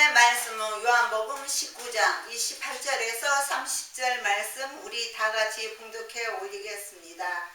오늘의 말씀은 요한복음 19장 28절에서 30절 말씀 우리 다 같이 봉독해 올리겠습니다.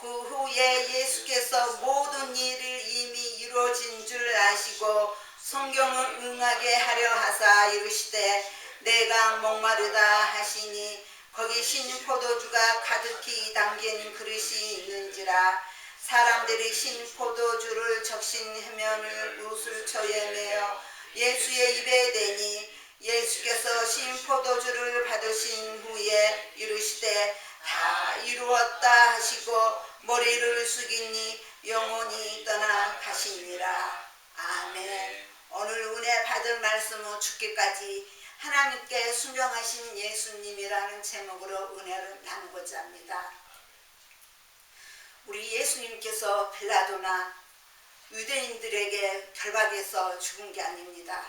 그 후에 예수께서 모든 일을 이미 이루어진 줄 아시고 성경을 응하게 하려 하사 이르시되 내가 목마르다 하시니 거기 신 포도주가 가득히 담긴 그릇이 있는지라 사람들이 신 포도주를 적신 해면을 웃을 처에 매어 예수의 입에 대니 예수께서 신 포도주를 받으신 후에 이르시되 다 이루었다 하시고 머리를 숙이니 영혼이 떠나 가시니라 아멘 오늘 은혜 받을 말씀은 죽기까지 하나님께 순종하신 예수님이라는 제목으로 은혜를 나누고자 합니다. 우리 예수님께서 빌라도나 유대인들에게 결박해서 죽은 게 아닙니다.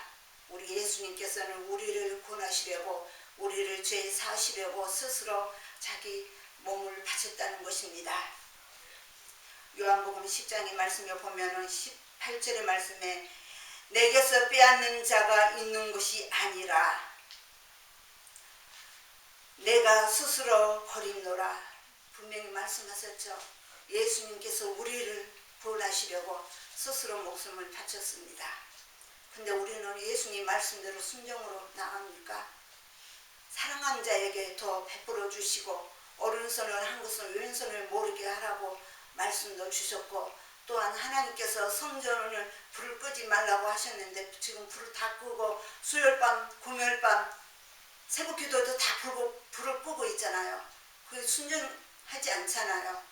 우리 예수님께서는 우리를 구원하시려고 우리를 죄 사시려고 스스로 자기 몸을 바쳤다는 것입니다. 요한복음 10장의 말씀에 보면은 18절의 말씀에 내게서 빼앗는 자가 있는 것이 아니라 내가 스스로 버림노라 분명히 말씀하셨죠. 예수님께서 우리를 구원하시려고 스스로 목숨을 바쳤습니다. 근데 우리는 예수님 말씀대로 순종으로 나갑니까? 사랑한 자에게 더 베풀어 주시고 오른손을 한 것은 왼손을 모르게 하라고 말씀도 주셨고 또한 하나님께서 성전을 불을 끄지 말라고 하셨는데 지금 불을 다 끄고 수요일밤, 금요일밤 새벽 기도도 다 불고, 불을 끄고 있잖아요. 그게 순종하지 않잖아요.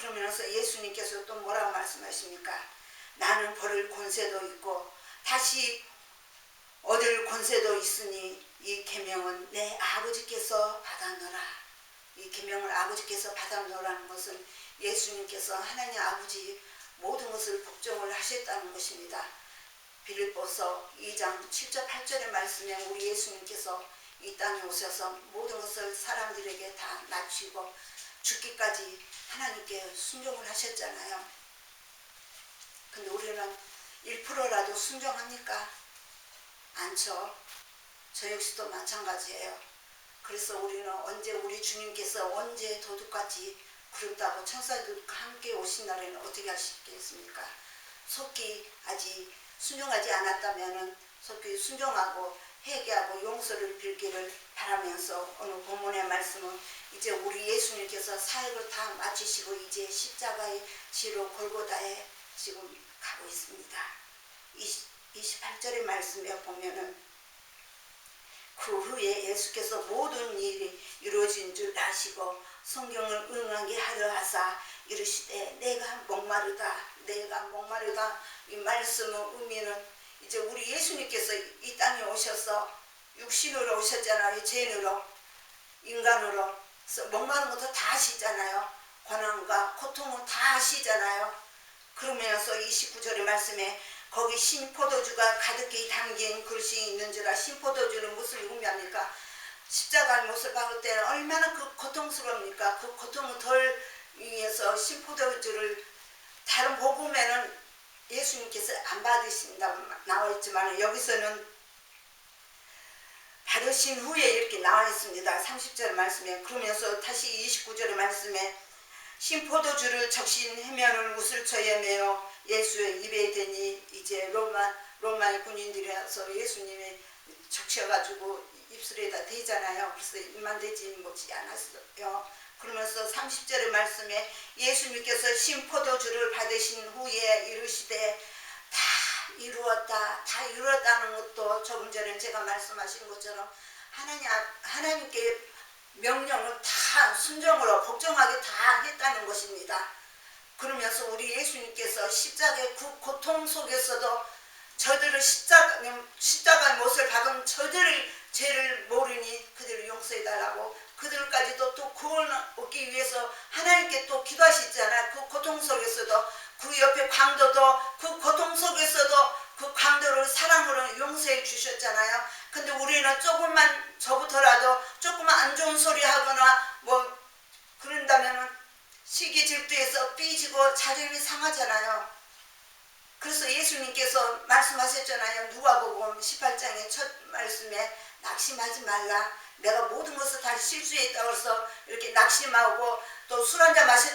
그러면서 예수님께서 또 뭐라고 말씀하십니까? 나는 벌을 권세도 있고 다시 얻을 권세도 있으니 이 계명은 내 아버지께서 받아노라. 이 계명을 아버지께서 받아노라는 것은 예수님께서 하나님 아버지 모든 것을 복종을 하셨다는 것입니다. 빌립보서 2장 7절 8절의 말씀에 우리 예수님께서 이 땅에 오셔서 모든 것을 사람들에게 다 낮추고 죽기까지 하나님께 순종을 하셨잖아요. 근데 우리는 1%라도 순종합니까? 않죠. 저 역시도 마찬가지예요. 그래서 우리는 언제 우리 주님께서 언제 도둑같이 구름다고 천사들과 함께 오신 날에는 어떻게 하시겠습니까? 속히 아직 순종하지 않았다면 속히 순종하고 회개하고 용서를 빌기를 바라면서 오늘 본문의 말씀은 이제 우리 예수님께서 사역을 다 마치시고 이제 십자가의 지로 골고다에 지금 가고 있습니다. 28절의 말씀에 보면은 그 후에 예수께서 모든 일이 이루어진 줄 아시고 성경을 응하게 하려 하사 이르시되 내가 목마르다 내가 목마르다. 이 말씀의 의미는 이제 우리 예수님께서 이 땅에 오셔서 육신으로 오셨잖아요. 죄인으로 인간으로 목마른 것도 다 아시잖아요 고난과 고통을 다 아시잖아요 그러면서 29절의 말씀에 거기 신포도주가 가득히 담긴 그릇이 있는 줄아 신포도주는 무슨 의미합니까? 십자가의 못을 박을 때는 얼마나 그 고통스럽습니까? 그 고통을 덜 위해서 신포도주를 다른 복음에는 예수님께서 안 받으신다고 나와 있지만 여기서는 받으신 후에 이렇게 나와 있습니다. 30절 말씀에 그러면서 다시 29절의 말씀에 신 포도주를 적신 해면을 웃을 처에 매어 예수의 입에 대니 이제 로마 로마의 군인들이라서 예수님이 적셔가지고 입술에다 대잖아요. 그래서 입만 대지 못지 않았어요. 그러면서 30절의 말씀에 예수님께서 신포도주를 받으신 후에 이르시되 다 이루었다, 다 이루었다는 것도 조금 전에 제가 말씀하신 것처럼 하나님 하나님께 명령을 다 순종으로 복종하게 다 했다는 것입니다. 그러면서 우리 예수님께서 십자가의 그 고통 속에서도 저들을 십자가, 십자가의 못을 박은 저들을 죄를 모르니 그들을 용서해달라고 그들까지도 또 구원 얻기 위해서 하나님께 또 기도하시잖아요. 그 고통 속에서도 그 옆에 광도도 그 고통 속에서도 그 광도를 사랑으로 용서해 주셨잖아요. 근데 우리는 조금만 저부터라도 조금만 안 좋은 소리 하거나 뭐 그런다면은 시기 질투해서 삐지고 자존심이 상하잖아요. 그래서 예수님께서 말씀하셨잖아요. 누가복음 18장의 첫 말씀에 낙심하지 말라. 내가 모든 것을 다 실수에 있다고 해서 이렇게 낙심하고 또 술 한잔 마시,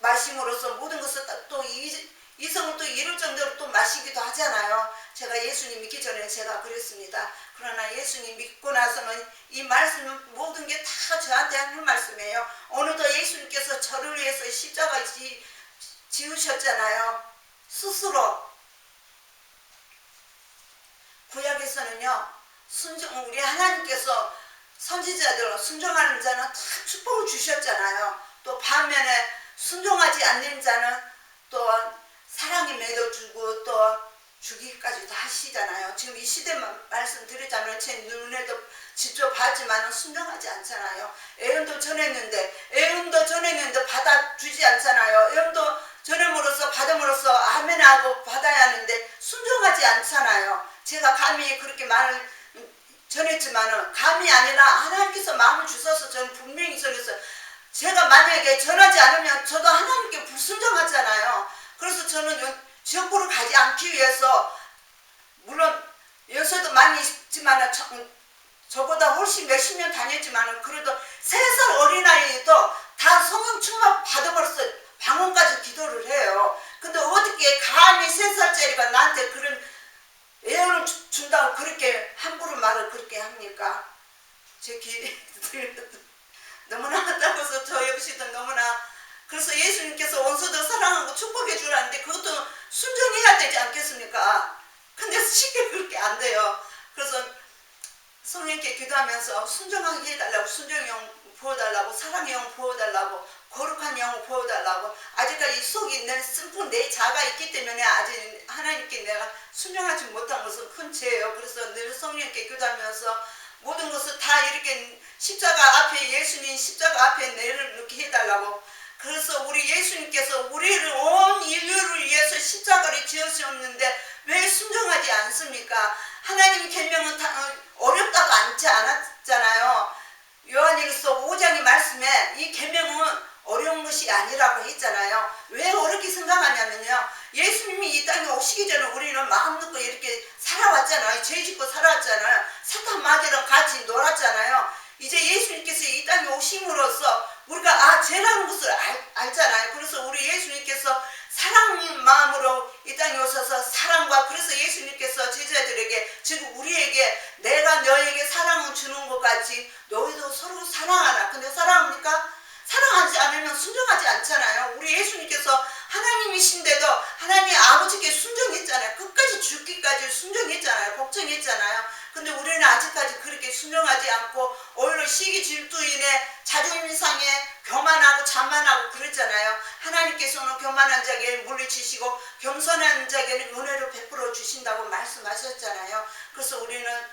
마심으로써 모든 것을 다또 이, 이성을 또 이룰 정도로 또 마시기도 하잖아요. 제가 예수님 믿기 전에 제가 그랬습니다. 그러나 예수님 믿고 나서는 이 말씀은 모든 게 다 저한테 하는 말씀이에요. 어느덧 예수님께서 저를 위해서 십자가 지, 지으셨잖아요. 스스로 구약에서는요 순종 우리 하나님께서 선지자들 순종하는 자는 다 축복을 주셨잖아요. 또 반면에 순종하지 않는 자는 또 사랑이 맺어주고 또 주기까지도 하시잖아요. 지금 이 시대 말씀드리자면 제 눈에도 직접 봤지만 순종하지 않잖아요. 애언도 전했는데 애언도 전했는데 받아주지 않잖아요. 애언도 전함으로써 받음으로써 아멘하고 받아야 하는데 순종하지 않잖아요. 제가 감히 그렇게 말을 전했지만은 감이 아니라 하나님께서 마음을 주셔서 저는 분명히 전해서 제가 만약에 전하지 않으면 저도 하나님께 불순종하잖아요. 그래서 저는 지역구를 가지 않기 위해서 물론 여기서도 많이 있지만은 저, 저보다 훨씬 몇십 년 다녔지만은 그래도 세 살 어린아이도 다 성령 충만 받음으로써 방언까지 기도를 해요. 근데 어떻게 감히 세 살짜리가 나한테 그런 주- 준다고 그렇게 함부로 말을 그렇게 합니까? 제 귀에 너무나 따라서 저 역시도 너무나 그래서 예수님께서 원수들 사랑하고 축복해 주라는데 그것도 순종해야 되지 않겠습니까? 근데 쉽게 그렇게 안 돼요. 그래서 성령께 기도하면서 순종하게 해달라고 순종의 영 부어달라고 사랑의 영 부어달라고 거룩한 영 부어달라고 아직까지 속에 있는 슬픈 내 자가 있기 때문에 아직 하나님께 내가 순종하지 못한 것은 큰 죄예요. 그래서 늘 성령께 기도하면서 모든 것을 다 이렇게 십자가 앞에 예수님 십자가 앞에 내려놓게 해달라고 그래서 우리 예수님께서 우리를 온 인류를 위해서 십자가를 지으셨는데 왜 순종하지 않습니까? 하나님 계명은 다 어, 어렵다고 않지 않았잖아요. 요한일서 5장의 말씀에 이 계명은 어려운 것이 아니라고 했잖아요. 왜 어렵게 생각하냐면요. 예수님이 이 땅에 오시기 전에 우리는 마음 놓고 이렇게 살아왔잖아요. 죄 짓고 살아왔잖아요. 사탄 마귀랑 같이 놀았잖아요. 이제 예수님께서 이 땅에 오심으로써 우리가 아 죄라는 것을 알, 알잖아요. 그래서 우리 예수님께서 사랑 마음으로 이 땅에 오셔서 사랑과 그래서 예수님께서 제자들에게 즉 우리에게 내가 너에게 사랑을 주는 것 같이 너희도 서로 사랑하라. 근데 사랑합니까? 사랑하지 않으면 순종하지 않잖아요. 우리 예수님께서 하나님이신데도 하나님 아버지께 순종했잖아요. 끝까지 죽기까지 순종했잖아요. 걱정했잖아요. 근데 우리는 아직까지 그렇게 순종하지 않고 오히려 시기 질투인에 자존심 상해 교만하고 자만하고 그랬잖아요. 하나님께서는 교만한 자에게 물리치시고 겸손한 자에게는 은혜를 베풀어 주신다고 말씀하셨잖아요. 그래서 우리는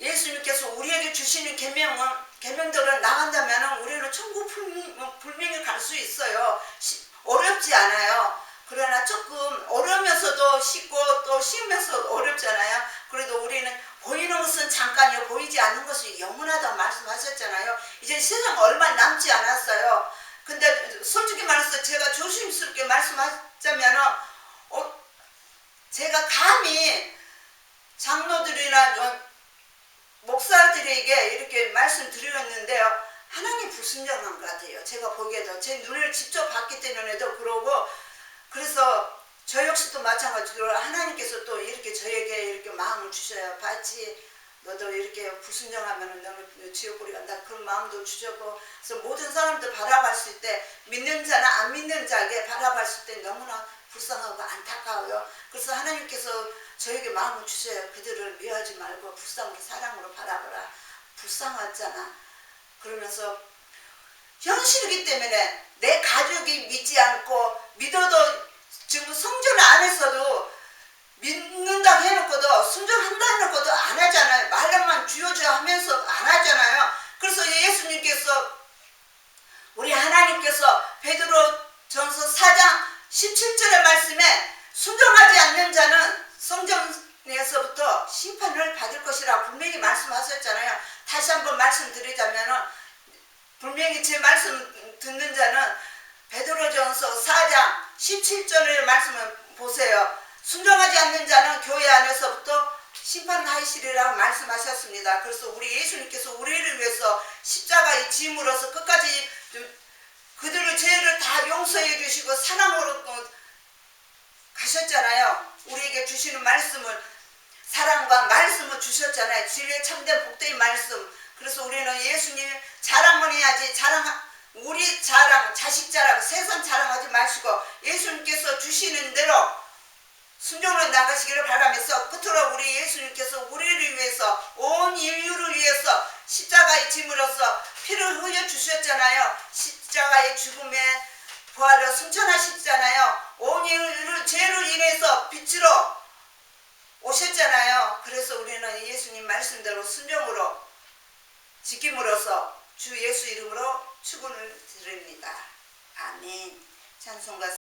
예수님께서 우리에게 주시는 계명은 계명대로 나간다면 우리는 천국 불- 불명에 갈 수 있어요. 시- 어렵지 않아요. 그러나 조금 어려우면서도 쉽고 또 쉬우면서 어렵잖아요. 그래도 우리는 보이는 것은 잠깐이요. 보이지 않는 것이 영원하다고 말씀하셨잖아요. 이제 세상 얼마 남지 않았어요. 근데 솔직히 말해서 제가 조심스럽게 말씀하자면은 어, 제가 감히 장로들이나 어, 목사들에게 이렇게 말씀드렸는데요. 하나님 불순종한 것 같아요. 제가 보기에도 제 눈을 직접 봤기 때문에도 그러고 그래서 저 역시도 마찬가지로 하나님께서 또 이렇게 저에게 이렇게 마음을 주셔요. 봤지? 너도 이렇게 불순종하면 너는 지옥불이 간다. 그런 마음도 주셨고 그래서 모든 사람들 바라봤을 때 믿는 자나 안 믿는 자에게 바라봤을 때 너무나 불쌍하고 안타까워요. 그래서 하나님께서 저에게 마음을 주셔요. 그들을 미워하지 말고 불쌍하게 사랑으로 바라보라. 불쌍하잖아. 그러면서 현실이기 때문에 내 가족이 믿지 않고 믿어도 지금 성전 안에서도 믿는다고 해놓고도 순종한다 해놓고도 안 하잖아요. 말로만 주여주여 하면서 안 하잖아요. 그래서 예수님께서 우리 하나님께서 베드로 전서 4장 17절의 말씀에 순종하지 않는 자는 성전에서부터 심판을 받을 것이라 분명히 말씀하셨잖아요. 다시 한번 말씀드리자면은 분명히 제 말씀 듣는 자는 베드로전서 4장 17절의 말씀을 보세요. 순종하지 않는 자는 교회 안에서부터 심판하시리라 말씀하셨습니다. 그래서 우리 예수님께서 우리를 위해서 십자가의 짐으로서 끝까지 좀 그들의 죄를 다 용서해 주시고 사랑으로 어, 가셨잖아요. 우리에게 주시는 말씀을 사랑과 말씀을 주셨잖아요. 진리의 참된 복된 말씀. 그래서 우리는 예수님 자랑만 해야지 자랑 우리 자랑, 자식 자랑, 세상 자랑하지 마시고 예수님께서 주시는 대로 순종으로 나가시기를 바라면서 끝으로 우리 예수님께서 우리를 위해서 온 인류를 위해서 십자가의 짐으로써 피를 흘려 주셨잖아요. 십자가의 죽음에 부활을 승천하셨잖아요. 온 인류를 죄를 인해서 빛으로 오셨잖아요. 그래서 우리는 예수님 말씀대로 순종으로 지킴으로써 주 예수 이름으로 축원을 드립니다. 아멘. 찬송가